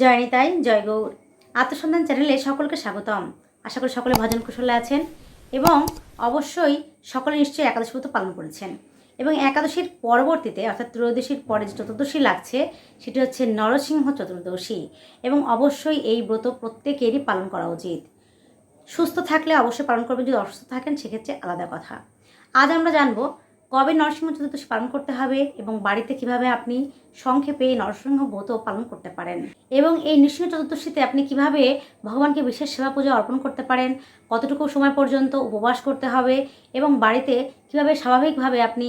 জয় নিতাই জয় গৌর। আত্মসন্ধান চ্যানেলে সকলকে স্বাগতম। আশা করি সকলে ভজন কুশলে আছেন এবং অবশ্যই সকলে নিশ্চয়ই একাদশী ব্রত পালন করেছেন। এবং একাদশীর পরবর্তীতে, অর্থাৎ ত্রয়োদশীর পরে যে চতুর্দশী লাগছে, সেটি হচ্ছে নরসিংহ চতুর্দশী এবং অবশ্যই এই ব্রত প্রত্যেকেরই পালন করা উচিত। সুস্থ থাকলে অবশ্যই পালন করবেন, যদি অসুস্থ থাকেন, সেক্ষেত্রে আলাদা কথা। আজ আমরা জানব কবে নরসিংহ চতুর্দশী পালন করতে হবে এবং বাড়িতে কীভাবে আপনি সংক্ষেপে নরসিংহ ব্রত পালন করতে পারেন? এবং এই নৃসিংহ চতুর্দশীতে আপনি কীভাবে ভগবানকে বিশেষ সেবা পূজা অর্পণ করতে পারেন? কতটুকু সময় পর্যন্ত উপবাস করতে হবে? এবং বাড়িতে কীভাবে স্বাভাবিকভাবে আপনি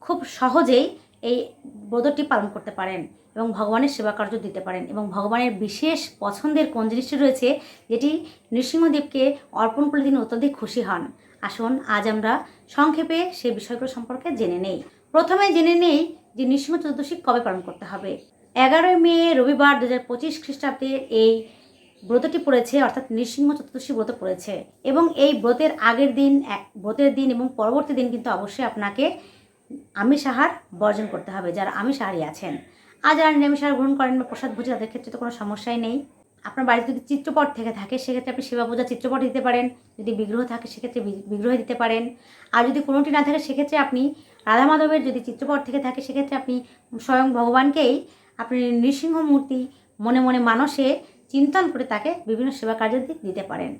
খুব সহজেই এই ব্রতটি পালন করতে পারেন এবং ভগবানের সেবা কার্য দিতে পারেন এবং ভগবানের বিশেষ পছন্দের কোন জিনিসটি রয়েছে যেটি নৃসিংহদেবকে অর্পণ করলে তিনি অত্যধিক খুশি হন। আসুন, আজ আমরা সংক্ষেপে সেই বিষয়গুলো সম্পর্কে জেনে নেই। প্রথমে জেনে নেই যে নৃসিংহ চতুর্দশী কবে পালন করতে হবে। এগারোই মে, রবিবার দু হাজার পঁচিশ খ্রিস্টাব্দের এই ব্রতটি পড়েছে, অর্থাৎ নৃসিংহ চতুর্দশী ব্রত পড়েছে। এবং এই ব্রতের আগের দিন, এক- ব্রতের দিন এবং পরবর্তী দিন কিন্তু অবশ্যই আপনাকে আমিষ আহার বর্জন করতে হবে, যারা আমিষ আহারই আছেন। আর যারা নিরামিষ আহার গ্রহণ করেন বা প্রসাদ ভোজে তাদের ক্ষেত্রে তো কোনো সমস্যাই নেই। আপনার বাড়িতে যদি চিত্রপট থেকে থাকে, সেক্ষেত্রে আপনি সেবা পূজা চিত্রপট দিতে পারেন। যদি বিগ্রহ থাকে, সেক্ষেত্রে বিগ্রহে দিতে পারেন। আর যদি কোনোটি না থাকে, সেক্ষেত্রে আপনি রাধা মাধবের যদি চিত্রপট থেকে থাকে, সেক্ষেত্রে আপনি স্বয়ং ভগবানকেই আপনি নৃসিংহ মূর্তি মনে মনে মানসে চিন্তন করে তাকে বিভিন্ন সেবা কার্য দিতে পারেন।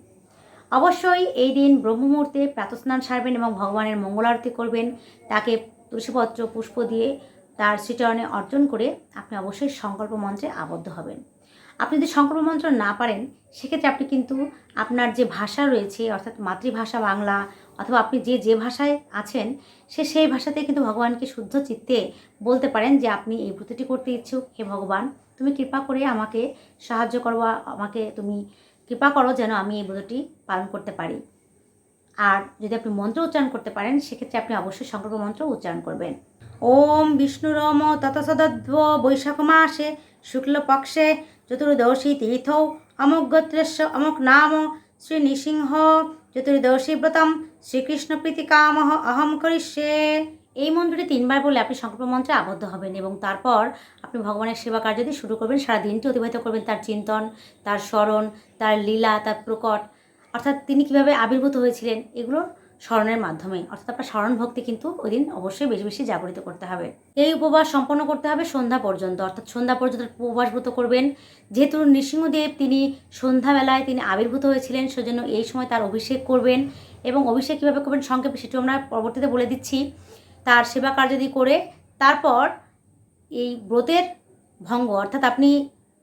অবশ্যই এই দিন ব্রহ্মমুহূর্তে প্রাতস্নান সারবেন এবং ভগবানের মঙ্গল আরতি করবেন। তাকে তুলসীপত্র, পুষ্প দিয়ে তার শ্রীচরণে অর্জন করে আপনি অবশ্যই সংকল্প মন্ত্রে আবদ্ধ হবেন। আপনি যদি সংকল্প মন্ত্র না পারেন, সেক্ষেত্রে আপনি কিন্তু আপনার যে ভাষা রয়েছে, অর্থাৎ মাতৃভাষা বাংলা, অথবা আপনি যে যে ভাষায় আছেন, সে সেই ভাষাতে কিন্তু ভগবানকে শুদ্ধ চিত্তে বলতে পারেন যে, আপনি এই ব্রতটি করতে ইচ্ছুক, হে ভগবান, তুমি কৃপা করে আমাকে সাহায্য করো আমাকে তুমি কৃপা করো যেন আমি এই ব্রতটি পালন করতে পারি। আর যদি আপনি মন্ত্র উচ্চারণ করতে পারেন, সেক্ষেত্রে আপনি অবশ্যই সংকল্প মন্ত্র উচ্চারণ করবেন। ওম বিষ্ণুরম ততসদধ্ব বৈশাখ মাসে শুক্লপক্ষে চতুর্দশী তীর্থ অমুক গোত্রস্য অমুক নাম শ্রী নৃসিংহ চতুর্দশী ব্রতম শ্রীকৃষ্ণ প্রীতিকামহ অহম করিষ্যে। এই মন্ত্রটি তিনবার বলে আপনি সংকল্প মন্ত্রে আবদ্ধ হবেন এবং তারপর আপনি ভগবানের সেবা কার্য দিয়ে শুরু করবেন সারা দিনটি অতিবাহিত করবেন তার চিন্তন, তার স্মরণ, তার লীলা, তার প্রকট অর্থাৎ তিনি কীভাবে আবির্ভূত হয়েছিলেন, এগুলো স্মরণের মাধ্যমে। অর্থাৎ আপনার স্মরণ ভক্তি কিন্তু ওই দিন অবশ্যই বেশি বেশি জাগরিত করতে হবে। এই উপবাস সম্পন্ন করতে হবে সন্ধ্যা পর্যন্ত। অর্থাৎ সন্ধ্যা পর্যন্ত উপবাস ব্রত করবেন। যেহেতু নৃসিংহদেব তিনি সন্ধ্যাবেলায় তিনি আবির্ভূত হয়েছিলেন, সেজন্য এই সময় তার অভিষেক করবেন এবং অভিষেক কীভাবে করবেন সংক্ষেপে সেটি আমরা পরবর্তীতে বলে দিচ্ছি। তার সেবা কার্যাদি করে, তারপর এই ব্রতের ভঙ্গ অর্থাৎ আপনি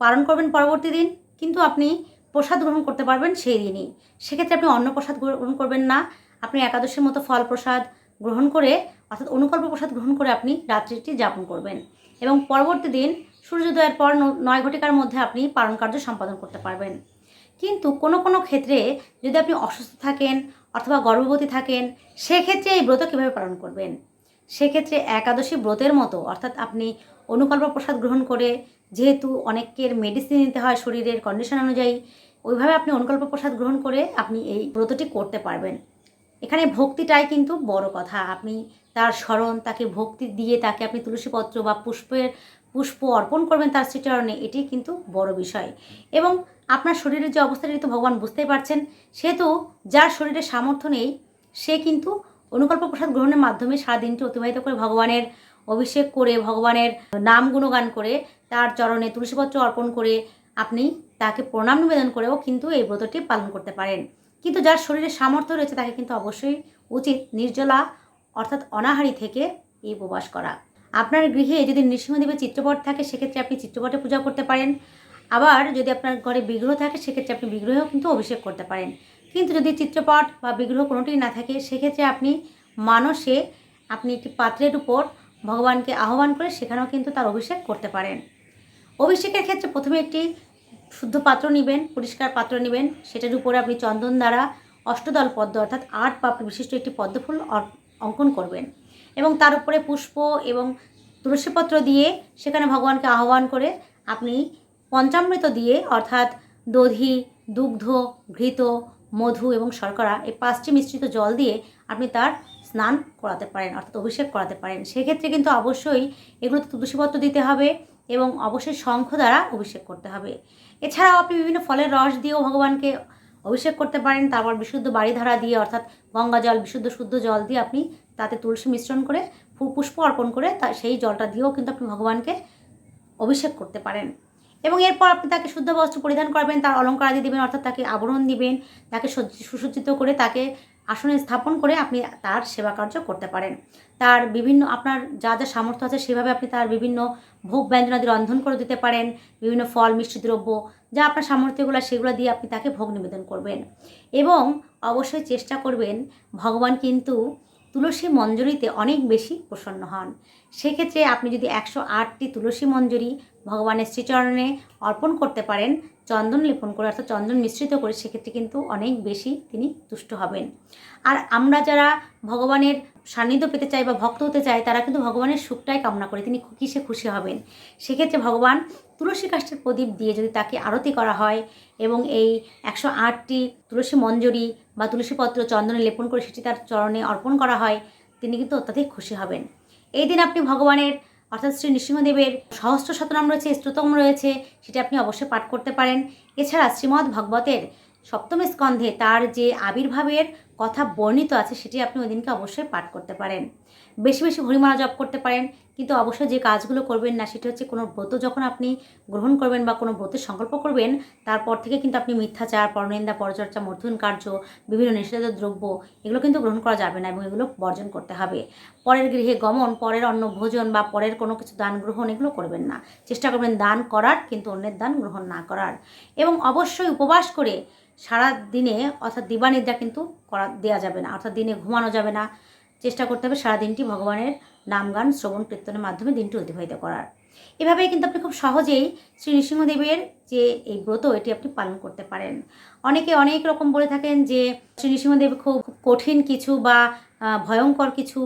পালন করবেন পরবর্তী দিন, কিন্তু আপনি প্রসাদ গ্রহণ করতে পারবেন সেই দিনই। সেক্ষেত্রে আপনি অন্ন প্রসাদ গ্রহণ করবেন না। আপনি একাদশীর মতো ফল প্রসাদ গ্রহণ করে, অর্থাৎ অনুকল্প প্রসাদ গ্রহণ করে আপনি রাত্রিটি যাপন করবেন। এবং পরবর্তী দিন সূর্যোদয়ের পর নয় ঘটিকার মধ্যে আপনি পালন কার্য সম্পাদন করতে পারবেন। কিন্তু কোনো কোনো ক্ষেত্রে যদি আপনি অসুস্থ থাকেন অথবা গর্ভবতী থাকেন, সেক্ষেত্রে এই ব্রত কীভাবে পালন করবেন? সেক্ষেত্রে একাদশী ব্রতের মতো, অর্থাৎ আপনি অনুকল্প প্রসাদ গ্রহণ করে, যেহেতু অনেকের মেডিসিন নিতে হয় শরীরের কন্ডিশন অনুযায়ী ওইভাবে আপনি অনুকল্প প্রসাদ গ্রহণ করে আপনি এই ব্রতটি করতে পারবেন। এখানে ভক্তিটাই কিন্তু বড় কথা। আপনি তার স্মরণ, তাকে ভক্তি দিয়ে তাকে আপনি তুলসীপত্র বা পুষ্পের, পুষ্প অর্পণ করবেন তার শ্রীচরণে, এটি কিন্তু বড় বিষয়। এবং আপনার শরীরের যে অবস্থাটা তো ভগবান বুঝতেই পারছেন। সেহেতু যার শরীরে সামর্থ্য নেই, সে কিন্তু অনুকল্প প্রসাদ গ্রহণের মাধ্যমে সারা দিনটি অতিবাহিত করে ভগবানের অভিষেক করে, ভগবানের নাম গুণগান করে তার চরণে তুলসীপত্র অর্পণ করে আপনি তাকে প্রণাম নিবেদন করেও কিন্তু এই ব্রতটি পালন করতে পারেন। কিন্তু যার শরীরে সামর্থ্য রয়েছে তাকে কিন্তু অবশ্যই উচিত নির্জলা, অর্থাৎ অনাহারি থেকে এই উপবাস করা। আপনার গৃহে যদি নৃসিংহদেবের চিত্রপট থাকে, সেক্ষেত্রে আপনি চিত্রপটে পূজা করতে পারেন। আবার যদি আপনার ঘরে বিগ্রহ থাকে, সেক্ষেত্রে আপনি বিগ্রহেও কিন্তু অভিষেক করতে পারেন। কিন্তু যদি চিত্রপট বা বিগ্রহ কোনোটিই না থাকে, সেক্ষেত্রে আপনি মানসে আপনি একটি পাত্রের উপর ভগবানকে আহ্বান করে সেখানেও কিন্তু তার অভিষেক করতে পারেন। অভিষেকের ক্ষেত্রে প্রথমে একটি শুদ্ধ পাত্র নেবেন, পরিষ্কার পাত্র নেবেন। সেটার উপরে আপনি চন্দন দ্বারা অষ্টদল পদ্ম অর্থাৎ আট পাপড়ি বিশিষ্ট একটি পদ্মফুল অঙ্কন করবেন। এবং তার উপরে পুষ্প এবং তুলসীপত্র দিয়ে সেখানে ভগবানকে আহ্বান করে আপনি পঞ্চামৃত দিয়ে অর্থাৎ দধি, দুগ্ধ, ঘৃত, মধু এবং শর্করা এই পাঁচটি মিশ্রিত জল দিয়ে আপনি তার স্নান করাতে পারেন অর্থাৎ অভিষেক করাতে পারেন। সেক্ষেত্রে কিন্তু অবশ্যই এগুলোতে তুলসীপত্র দিতে হবে। এবং অবশ্যই শঙ্খ দ্বারা অভিষেক করতে হবে। এছাড়াও আপনি বিভিন্ন ফলের রস দিয়েও ভগবানকে অভিষেক করতে পারেন। তারপর বিশুদ্ধ বাড়িধারা দিয়ে অর্থাৎ গঙ্গা জল, বিশুদ্ধ শুদ্ধ জল দিয়ে আপনি তাতে তুলসী মিশ্রণ করে পুষ্প অর্পণ করে তা সেই জলটা দিয়েও কিন্তু আপনি ভগবানকে অভিষেক করতে পারেন। এবং এরপর আপনি তাকে শুদ্ধ বস্ত্র পরিধান করবেন, তার অলঙ্কার আদি দেবেন, অর্থাৎ তাকে আবরণ দিবেন, তাকে সজ্জি- সুসজ্জিত করে তাকে আসনে স্থাপন করে আপনি তার সেবা কার্য করতে পারেন। তার বিভিন্ন, আপনার যা যা সামর্থ্য আছে সেভাবে আপনি তার বিভিন্ন ভোগ ব্যঞ্জনাদি রন্ধন করে দিতে পারেন, বিভিন্ন ফল, মিষ্টি দ্রব্য, যা আপনার সামর্থ্যগুলো সেগুলো দিয়ে আপনি তাকে ভোগ নিবেদন করবেন। এবং অবশ্যই চেষ্টা করবেন, ভগবান কিন্তু তুলসী মঞ্জুরিতে অনেক বেশি প্রসন্ন হন। সেক্ষেত্রে আপনি যদি একশো আটটি তুলসী মঞ্জুরি ভগবানের শ্রীচরণে অর্পণ করতে পারেন, চন্দন লেপন করে অর্থাৎ চন্দন মিশ্রিত করে, সেক্ষেত্রে কিন্তু অনেক বেশি তিনি তুষ্ট হবেন। আর আমরা যারা ভগবানের সান্নিধ্য পেতে চাই বা ভক্ত হতে চাই, তারা কিন্তু ভগবানের সুখটাই কামনা করে, তিনি কিসে খুশি হবেন? সেক্ষেত্রে ভগবান তুলসী কাষ্ঠের প্রদীপ দিয়ে যদি তাকে আরতি করা হয় এবং এই একশো আটটি তুলসী মঞ্জরি বা তুলসী পত্র চন্দনে লেপন করে সেটি তার চরণে অর্পণ করা হয়, তিনি কিন্তু অত্যাধিক খুশি হবেন। এই দিন আপনি ভগবানের, অর্থাৎ শ্রী নৃসিংহদেবের সহস্র শতনাম রয়েছে, স্ত্রোতম রয়েছে, সেটি আপনি অবশ্যই পাঠ করতে পারেন। এছাড়া শ্রীমদ্ ভগবতের সপ্তম স্কন্ধে তার যে আবির্ভাবের কথা বর্ণিত আছে, সেটি আপনি ওই দিনকে অবশ্যই পাঠ করতে পারেন। বেশি বেশি হরিমালা জপ করতে পারেন, কিন্তু অবশ্যই যে কাজগুলো করবেন না, সেটা হচ্ছে কোনো ব্রত যখন আপনি গ্রহণ করবেন বা কোনো ব্রতের সংকল্প করবেন, তারপর থেকে কিন্তু আপনি মিথ্যাচার, পরনিন্দা, পরচর্চা মর্থুন কার্য, বিভিন্ন নিষেধাজ্য দ্রব্য, এগুলো কিন্তু গ্রহণ করা যাবে না এবং এগুলো বর্জন করতে হবে। পরের গৃহে গমন, পরের অন্ন ভোজন বা পরের কোনো কিছু দান গ্রহণ, এগুলো করবেন না। চেষ্টা করবেন দান করার, কিন্তু অন্যের দান গ্রহণ না করার। এবং অবশ্যই উপবাস করে সারা দিনে অর্থাৎ দিবানিদ্রা কিন্তু করা দেওয়া যাবে না, অর্থাৎ দিনে ঘুমানো যাবে না চেষ্টা করতে হবে সারা দিনটি ভগবানের নাম গান শ্রবণ, কীর্তনের মাধ্যমে দিনটি অতিবাহিত করার। এভাবেই কিন্তু আপনি খুব সহজেই শ্রী নৃসিংহদেবের যে এই ব্রত, এটি আপনি পালন করতে পারেন। অনেকে অনেক রকম বলে থাকেন যে, শ্রী নৃসিংহদেব খুব কঠিন কিছু বা ভয়ঙ্কর কিছু,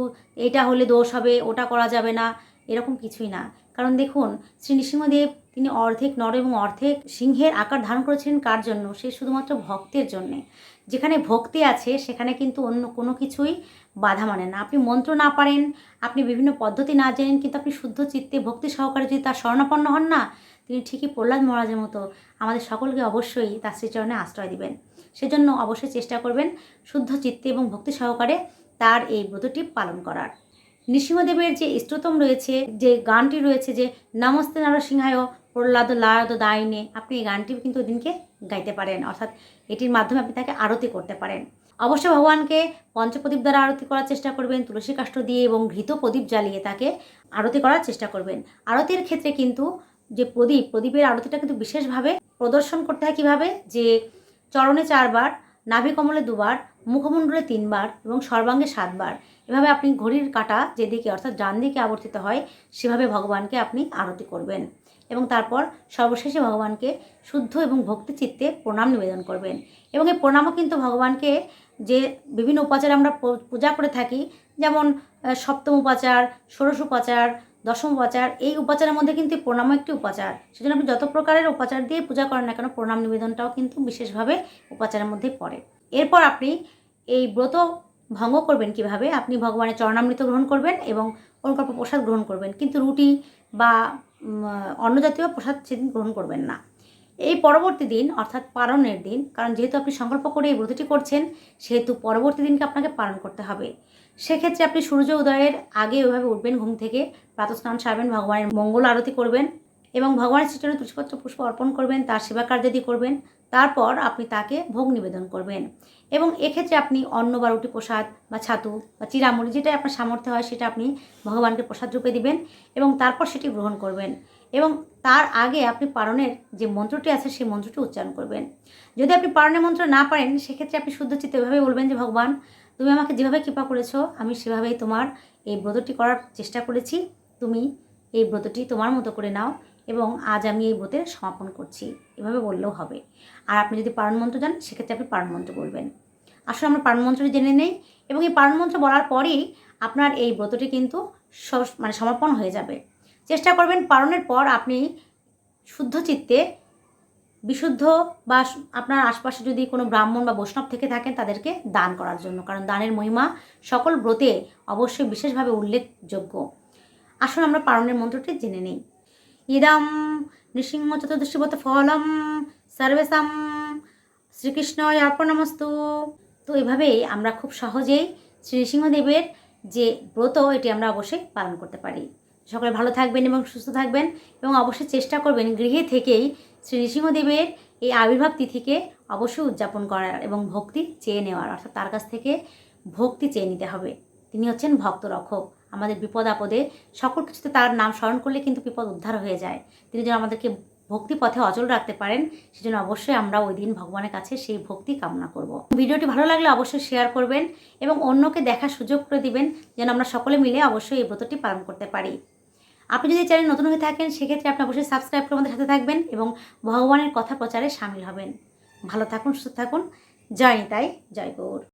এটা হলে দোষ হবে, ওটা করা যাবে না। এরকম কিছুই না। কারণ দেখুন, শ্রী নৃসিংহদেব তিনি অর্ধেক নর এবং অর্ধেক সিংহের আকার ধারণ করেছিলেন কার জন্য? সে শুধুমাত্র ভক্তের জন্যে। যেখানে ভক্তি আছে, সেখানে কিন্তু অন্য কোনো কিছুই বাধা মানে না। আপনি মন্ত্র না পারেন, আপনি বিভিন্ন পদ্ধতি না জানেন, কিন্তু আপনি শুদ্ধ চিত্তে, ভক্তি সহকারে যদি তার শরণাপন্ন হন না, তিনি ঠিকই প্রহ্লাদ মহারাজের মতো আমাদের সকলকে অবশ্যই তার শ্রীচরণে আশ্রয় দিবেন। সেজন্য অবশ্যই চেষ্টা করবেন শুদ্ধ চিত্তে এবং ভক্তি সহকারে তার এই ব্রতটি পালন করার। নৃসিংহদেবের যে স্ত্রোতম রয়েছে, যে গানটি রয়েছে যে, নমস্তে নরসিংহায় প্রহ্লাদ লায়দ দায়নে আপনি এই গানটি কিন্তু ওদিনকে গাইতে পারেন। অর্থাৎ এটির মাধ্যমে আপনি তাকে আরতি করতে পারেন। অবশ্যই ভগবানকে পঞ্চপ্রদীপ দ্বারা আরতি করার চেষ্টা করবেন, তুলসী কাষ্ঠ দিয়ে এবং ঘৃত প্রদীপ জ্বালিয়ে তাকে আরতি করার চেষ্টা করবেন। আরতির ক্ষেত্রে কিন্তু যে প্রদীপ, প্রদীপের আরতিটা কিন্তু বিশেষভাবে প্রদর্শন করতে হয় কীভাবে? যে চরণে চারবার, নাভি কমলে দুবার, মুখমণ্ডলে তিনবার এবং সর্বাঙ্গে সাতবার। এভাবে আপনি ঘড়ির কাঁটা যেদিকে অর্থাৎ ডান দিকে আবর্তিত হয়, সেভাবে ভগবানকে আপনি আরতি করবেন এবং তারপর সর্বশেষে ভগবানকে শুদ্ধ এবং ভক্তি চিত্তে প্রণাম নিবেদন করবেন। এবং এই প্রণামও কিন্তু ভগবানকে যে বিভিন্ন উপাচার আমরা পূজা করে থাকি, যেমন সপ্তম উপাচার, ষোড়শ উপাচার, দশম উপাচার, এই উপাচারের মধ্যে কিন্তু প্রণামও একটি উপাচার। সেজন্য আপনি যত প্রকারের উপাচার দিয়ে পূজা করেন না কেন, প্রণাম নিবেদনটাও কিন্তু বিশেষভাবে উপাচারের মধ্যে পড়ে। এরপর আপনি এই ব্রত ভঙ্গ করবেন কীভাবে? আপনি ভগবানের চরণামৃত গ্রহণ করবেন এবং অনুকল্প প্রসাদ গ্রহণ করবেন। কিন্তু রুটি বা অন্য জাতীয় প্রসাদ সেদিন গ্রহণ করবেন না। এই পরবর্তী দিন, অর্থাৎ পালনের দিন, কারণ যেহেতু আপনি সংকল্প করে এই ব্রতটি করছেন, সেহেতু পরবর্তী দিনকে আপনাকে পালন করতে হবে। সেক্ষেত্রে আপনি সূর্য উদয়ের আগে ওইভাবে উঠবেন ঘুম থেকে, প্রাতস্নান সারবেন, ভগবানের মঙ্গল আরতি করবেন এবং ভগবানের শ্রীচরণে তুলসীপত্র পুষ্প অর্পণ করবেন, তার সেবা কার্যাদি করবেন, তারপর আপনি তাকে ভোগ নিবেদন করবেন। এবং এক্ষেত্রে আপনি অন্ন বা রুটি প্রসাদ বা ছাতু বা চিরামুড়ি যেটাই আপনার সামর্থ্য হয়, সেটা আপনি ভগবানকে প্রসাদ রূপে দিবেন এবং তারপর সেটি গ্রহণ করবেন। তার আগে আপনি পারণের যে মন্ত্রটি আছে, সেই মন্ত্রটি উচ্চারণ করবেন। যদি আপনি পারণের মন্ত্র না পারেন, সেক্ষেত্রে আপনি শুদ্ধ চিত্তে এভাবে বলবেন যে, ভগবান, তুমি আমাকে যেভাবে কৃপা করেছ, আমি সেভাবেই তোমার এই ব্রতটি করার চেষ্টা করেছি। তুমি এই ব্রতটি তোমার মতো করে নাও এবং আজ আমি এই ব্রতের সমাপন করছি। এভাবে বললেও হবে। আর আপনি যদি পারণ মন্ত্র জান সেক্ষেত্রে আপনি পারণ মন্ত্র বলবেন। আসলে আমরা পারণ মন্ত্রটি জেনে নেই এবং এই পারণ মন্ত্র বলার পরেই আপনার এই ব্রতটি কিন্তু মানে সমাপন হয়ে যাবে। চেষ্টা করবেন পালনের পর আপনি শুদ্ধ চিত্তে বিশুদ্ধ বা আপনার আশপাশে যদি কোনো ব্রাহ্মণ বা বৈষ্ণব থেকে থাকেন তাদেরকে দান করার জন্য। কারণ দানের মহিমা সকল ব্রতে অবশ্যই বিশেষভাবে উল্লেখযোগ্য। আসুন আমরা পালনের মন্ত্রটি জেনে নিই। ইদম নৃসিংহ চতুর্দশীবত ফলম সর্বেশাম শ্রীকৃষ্ণ অর্পণমস্তু। তো এভাবেই আমরা খুব সহজেই শ্রী নৃসিংহদেবের যে ব্রত, এটি আমরা অবশ্যই পালন করতে পারি। সকলে ভালো থাকবেন এবং সুস্থ থাকবেন এবং অবশ্যই চেষ্টা করবেন গৃহে থেকেই শ্রী নৃসিংহদেবের এই আবির্ভাব তিথিকে অবশ্যই উদযাপন করার এবং ভক্তি চেয়ে নেওয়ার, অর্থাৎ তার কাছ থেকে ভক্তি চেয়ে নিতে হবে। তিনি হচ্ছেন ভক্ত রক্ষক আমাদের বিপদ আপদে সকল কিছুতে তার নাম স্মরণ করলে কিন্তু বিপদ উদ্ধার হয়ে যায়। তিনি যেন আমাদেরকে ভক্তি পথে অচল রাখতে পারেন, সেজন্য অবশ্যই আমরা ওই দিন ভগবানের কাছে সেই ভক্তি কামনা করব। ভিডিওটি ভালো লাগলে অবশ্যই শেয়ার করবেন এবং অন্যকে দেখার সুযোগ করে দিবেন, যেন আমরা সকলে মিলে অবশ্যই এই ব্রতটি পালন করতে পারি। আপনি যদি চ্যানেল নতুন হয়ে থাকেন, সেক্ষেত্রে আপনি অবশ্যই সাবস্ক্রাইব করে আমাদের সাথে থাকবেন এবং ভগবানের কথা প্রচারে সামিল হবেন। ভালো থাকুন, সুস্থ থাকুন। জয় নিতাই, জয় গৌর।